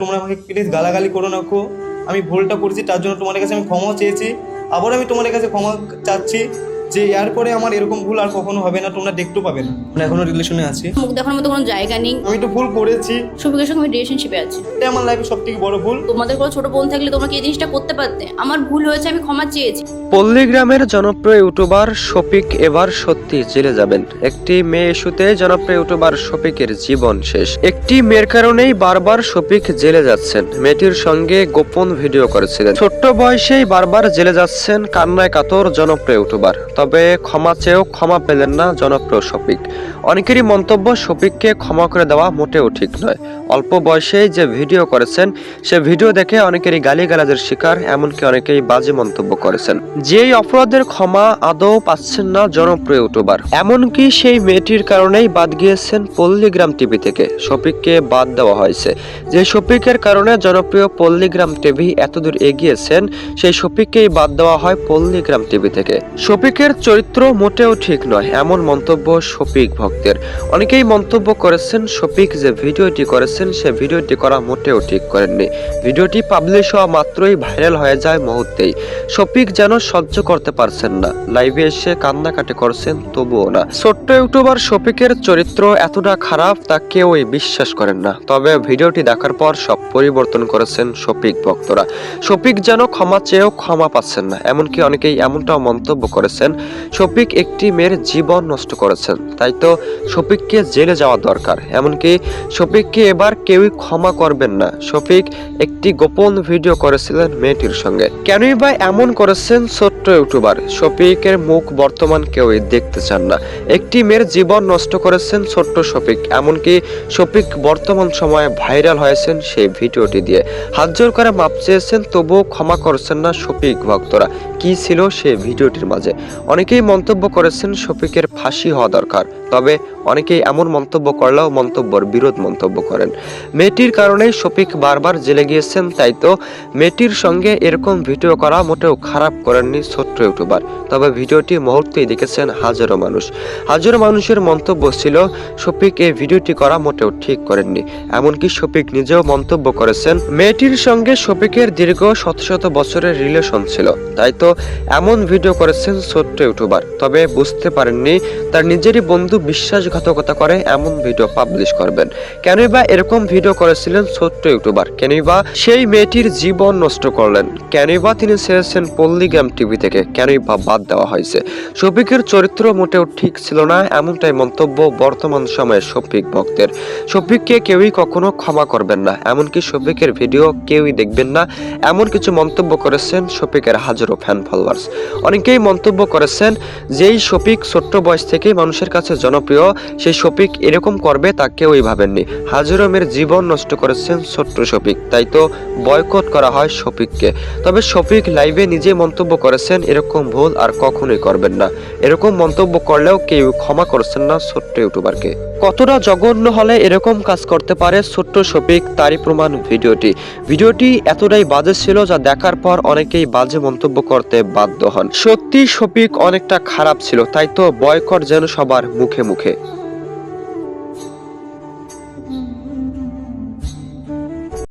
তোমরা আমাকে প্লিজ গালাগালি করো না কো আমি ভুলটা করেছি, তার জন্য তোমাদের কাছে আমি ক্ষমা চেয়েছি। আবার আমি তোমাদের কাছে ক্ষমা চাচ্ছি। যে এরপরে আমার এরকম ভুল আর কখনো হবে না তোমরা দেখতেও পাবে না। আমরা এখনও রিলেশনে আছি। মুখ দেখানোর মতো কোনো জায়গা নেই। আমি তো ভুল করেছি। সবিকের সঙ্গে আমি রিলেশনশিপে আছি। এটাই আমার লাইফে সব থেকে বড় ভুল। তোমাদের কোনো ছোট বোন থাকলে তোমরা কি এই জিনিসটা করতে পারতে। আমার ভুল হয়েছে আমি ক্ষমা চেয়েছি। পল্লীগ্রামের জনপ্রিয় ইউটিউবার শফিক এবার সত্যি জেলে যাবেন। একটি মেয়ে ইস্যুতে জনপ্রিয় ইউটিউবার শফিকের জীবন শেষ। একটি মেয়ের কারণেই বারবার শফিক জেলে যাচ্ছেন। মেয়েটির সঙ্গে গোপন ভিডিও করেছিলেন। ছোট্ট বয়সেই বারবার জেলে যাচ্ছেন কান্নায় কাতর জনপ্রিয় ইউটিউবার। তবে ক্ষমা চেয়েও ক্ষমা পেলেন না জনপ্রিয় শফিক। অনেকেরই মন্তব্য, শফিককে ক্ষমা করে দেওয়া মোটেও ঠিক নয়। অল্প বয়সেই যে ভিডিও করেছেন, সে ভিডিও দেখে অনেকেরই গালিগালাজের শিকার, এমনকি অনেকেই বাজে মন্তব্য করেছেন। যেই অপরাধের ক্ষমা আদৌ পাচ্ছেন না জনপ্রিয় ইউটিউবার, এমনকি সেই মেয়েটির কারণেই বাদ গিয়েছেন পল্লীগ্রাম টিভি থেকে। শফিককে বাদ দেওয়া হয়েছে। যে শফিকের কারণে জনপ্রিয় পল্লীগ্রাম টিভি এতদূর এগিয়েছেন, সেই শফিককেই বাদ দেওয়া হয় পল্লীগ্রাম টিভি থেকে। শফিকের চরিত্র মোটেও ঠিক নয়, এমন মন্তব্য শফিক ভক্তের। অনেকেই মন্তব্য করেছেন, শফিক যে ভিডিওটি করেছেন, সে ভিডিওটি করা মোটেও ঠিক করেননি। ভিডিওটি পাবলিশ হওয়া মাত্রই ভাইরাল হয়ে যায় মুহূর্তেই। শফিক যেন সহ্য করতে পারছেন না, লাইভে এসে কান্নাকাটি করছেন, তবুও না। ছোট্ট ইউটিউবার শফিকের চরিত্র এতটা খারাপ তা কেউই বিশ্বাস করেন না। তবে ভিডিওটি দেখার পর সব পরিবর্তন করেছেন শফিক ভক্তরা। শফিক যেন ক্ষমা চেয়েও ক্ষমা পাচ্ছেন না, এমনকি অনেকেই এমনটাও মন্তব্য করেছেন শফিক একটি মেয়ের জীবন নষ্ট করেছেন। তাই তো শফিককে জেলে যাওয়া দরকার। এমনকি শফিককে এবার কেউই ক্ষমা করবেন না। শফিক একটি গোপন ভিডিও করেছিলেন মেয়েটির সঙ্গে। কেনই বা এমন করেছেন ছোট্ট ইউটিউবার? শফিকের মুখ বর্তমান কেউই দেখতে চান না। একটি মেয়ের জীবন নষ্ট করেছেন ছোট্ট শফিক। এমনকি শফিক বর্তমান সময়ে ভাইরাল হয়েছেন সেই ভিডিওটি দিয়ে। হাত জোর করে মাপ চেয়েছেন, তবুও ক্ষমা করছেন না শফিক ভক্তরা। কি ছিল সেই ভিডিওটির মাঝে? অনেকেই মন্তব্য করেছেন শফিকের ফাঁসি হওয়া দরকার, তবে অনেকেই এমন মন্তব্য করলেও মন্তব্যর বিরোধ মন্তব্য করেন। মেয়েটির কারণেই শফিক বারবার জেলে গিয়েছেন, তাই তো মেয়েটির সঙ্গে এরকম ভিডিও করা মোটেও খারাপ করেননি ছোট্ট ইউটিউবার। তবে ভিডিওটি মুহূর্তেই দেখেছেন হাজারো মানুষ। হাজারো মানুষের মন্তব্য ছিল, শফিক এই ভিডিওটি করা মোটেও ঠিক করেননি। এমনকি শফিক নিজেও মন্তব্য করেছেন, মেয়েটির সঙ্গে শফিকের দীর্ঘ শত শত বছরের রিলেশন ছিল, তাই তো এমন ভিডিও করেছেন ছোট্ট ইউটিউবার তবে বুঝতে পারেননি, তার নিজেরই বন্ধু বিশ্বাসঘাতকতা করে এমন ভিডিও পাবলিশ করবেন। কেনই বা এরকম ভিডিও করেছিলেন ছোট্ট ইউটিউবার। কেনই বা সেই মেয়েটির জীবন নষ্ট করলেন। কেনই বা তিনি ছেড়েছেন পল্লীগ্রাম টিভি থেকে। কেনই বা বাদ দেওয়া হয়েছে। শফিকের চরিত্র মোটেও ঠিক ছিল না, এমনটাই মন্তব্য বর্তমান সময়ে শফিক ভক্তের। শফিককে কেউই কখনো ক্ষমা করবেন না, এমনকি শফিকের ভিডিও কেউই দেখবেন না, এমন কিছু মন্তব্য করেছেন শফিকের হাজারো ফ্যান ফলোয়ার্স অনেকেই মন্তব্য করেছেন যেই শফিক ছোট্ট বয়স থেকেই মানুষের কাছে জনপ্রিয়, সেই শফিক এরকম করবে তা কেউই ভাবেননি। হাজারো মেয়ের জীবন নষ্ট করেছেন ছোট্ট শফিক, তাই তো বয়কট করা হয় শফিককে। তবে শফিক লাইভে নিজে মন্তব্য করেছেন, এরকম ভুল আর কখনোই করবেন না। এরকম মন্তব্য করলেও কেউ ক্ষমা করছেন না ছোট্ট ইউটিউবারকে। কতটা জঘন্য হলে এরকম কাজ করতে পারে ছোট্ট শফিক, তারই প্রমাণ ভিডিওটি। ভিডিওটি এতটাই বাজে ছিল যা দেখার পর অনেকেই বাজে মন্তব্য করতে বাধ্য হন। সত্যি শফিক অনেকটা খারাপ ছিল তাই তো বয়কট যেন সবার মুখে মুখে।